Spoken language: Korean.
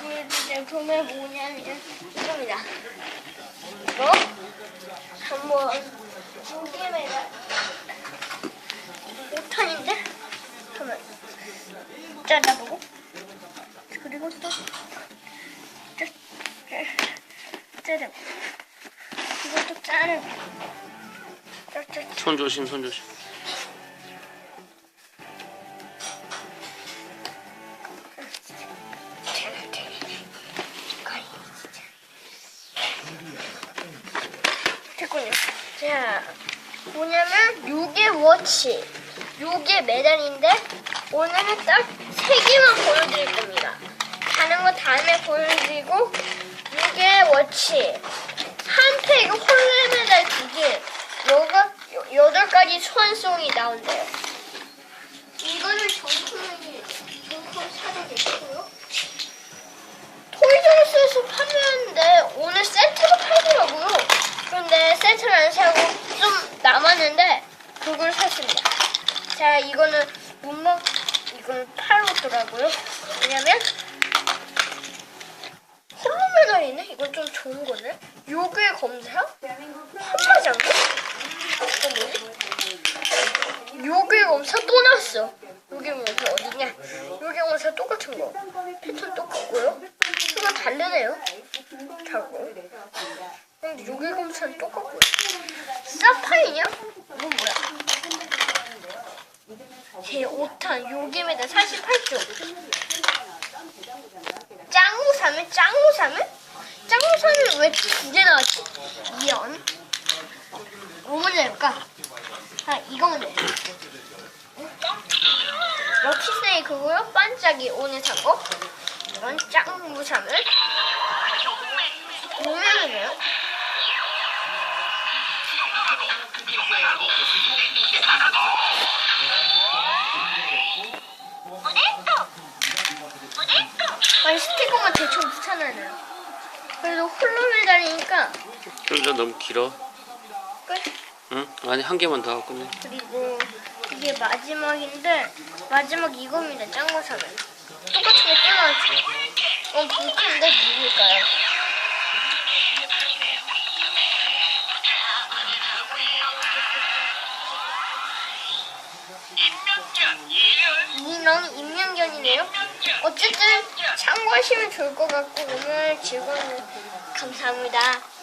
보여줄 제품은 뭐냐면 이겁니다. 이거 한번 여기에다가 5탄인데? 한번 짜자보고. 그리고 또 짜- 짜자 이것도 짜짜 손 조심, 손 조심. 자, 뭐냐면 요게 워치, 요게 메달인데 오늘은 딱 세 개만 보여드릴 겁니다. 다른 거 다음에 보여드리고 요게 워치, 한팩 홀레 메달 두 개, 요가 여- 여덟 가지 소환송이 나온대요. 이거는 정품이 정품 사도 되고요. 토이저스에서 판매하는데 오늘 세트로 팔더라고요. 그런데 세트를 안 사고 좀 남았는데 그걸 샀습니다. 자, 이거는 문먹 이걸 팔았더라고요. 왜냐면 홀로 메달이네. 이건 좀 좋은 거네. 요괴 검사? 한마장구? 또 뭐지? 요괴 검사 또 나왔어. 요괴 검사 어디냐? 요괴 검사 똑같은 거. 패턴 똑같고요. 수가 다르네요. 다고. 근데 요괴 검사는 똑같고요. 사파이냐? 이건 뭐야? 제 5탄 요괴 메달 48조. 짱구 사면 짱구 사면? 짱구 사면 왜두개 나왔지? 이연. 뭐 먼저 할까? 아 이거 먼저. 해. 럭키스네이크고요. 반짝이 오늘 산 거. 이건 짱구 사면. 아니 스티커만 대충 붙여놔요. 그래도 홀로 메달이니까 좀더 너무 길어. 끝. 응? 아니, 한 개만 더 하고 끝내. 그리고 이게 마지막인데 마지막 이겁니다. 짱구 사면. 똑같은 게또 나왔지. 어 불편한데 누굴까요? 민영 임명견이네요. 어쨌든 참고하시면 좋을 것 같고 오늘 즐거운 감사합니다.